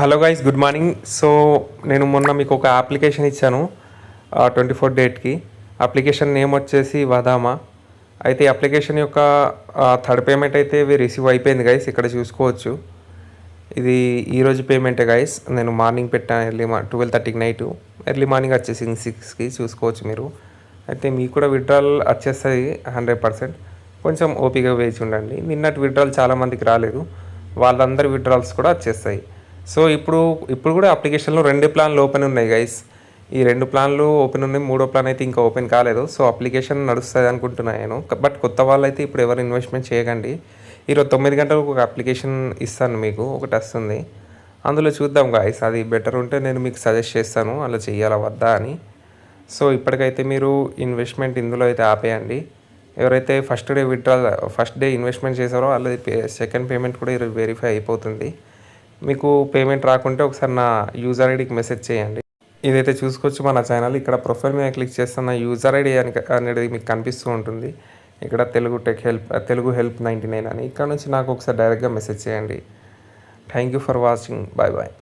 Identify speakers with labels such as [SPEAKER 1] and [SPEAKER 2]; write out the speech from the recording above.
[SPEAKER 1] Hello guys good morning so నేను మొన్న మీకు ఒక అప్లికేషన్ ఇచ్చాను ట్వంటీ ఫోర్ డేట్కి అప్లికేషన్ నేమ్ వచ్చేసి వదామా అయితే ఈ అప్లికేషన్ యొక్క థర్డ్ పేమెంట్ అయితే రిసీవ్ అయిపోయింది గైస్ ఇక్కడ చూసుకోవచ్చు. ఇది ఈరోజు పేమెంటే గైస్ నేను మార్నింగ్ పెట్టాను ఎర్లీ మా ట్వెల్వ్ థర్టీకి నైట్ ఎర్లీ మార్నింగ్ వచ్చేసింది సిక్స్కి చూసుకోవచ్చు మీరు. అయితే మీకు కూడా విడ్రాల్ వచ్చేస్తుంది హండ్రెడ్ పర్సెంట్ కొంచెం ఓపిక వేచి ఉండండి. నిన్నటి విడ్రాల్ చాలామందికి రాలేదు. వాళ్ళందరి విడ్రాల్స్ కూడా వచ్చేస్తాయి. సో ఇప్పుడు ఇప్పుడు కూడా అప్లికేషన్లో రెండు ప్లాన్లు ఓపెన్ ఉన్నాయి గైస్ ఈ రెండు ప్లాన్లు ఓపెన్ ఉన్నాయి మూడో ప్లాన్ అయితే ఇంకా ఓపెన్ కాలేదు. సో అప్లికేషన్ నడుస్తుంది అనుకుంటున్నాను నేను. బట్ కొత్త వాళ్ళు అయితే ఇప్పుడు ఎవరు ఇన్వెస్ట్మెంట్ చేయకండి. ఈరోజు తొమ్మిది గంటలకు ఒక అప్లికేషన్ ఇస్తాను మీకు ఒకటి వస్తుంది. అందులో చూద్దాం గాయస్ అది బెటర్ ఉంటే నేను మీకు సజెస్ట్ చేస్తాను అలా చేయాలా వద్దా అని. సో ఇప్పటికైతే మీరు ఇన్వెస్ట్మెంట్ ఇందులో అయితే ఆపేయండి. ఎవరైతే first day withdraw first day investment చేశారో వాళ్ళది సెకండ్ పేమెంట్ కూడా వెరిఫై అయిపోతుంది. మీకు పేమెంట్ రాకుంటే ఒకసారి నా యూజర్ ఐడికి మెసేజ్ చేయండి. ఇదైతే చూసుకోవచ్చు మన ఛానల్ ఇక్కడ ప్రొఫైల్ మీద క్లిక్ చేస్తున్న యూజర్ ఐడి అని అనేది మీకు కనిపిస్తూ ఉంటుంది. ఇక్కడ Telugu tech help Telugu help ninety nine అని. ఇక్కడ నుంచి నాకు ఒకసారి డైరెక్ట్గా మెసేజ్ చేయండి. Thank you for watching bye bye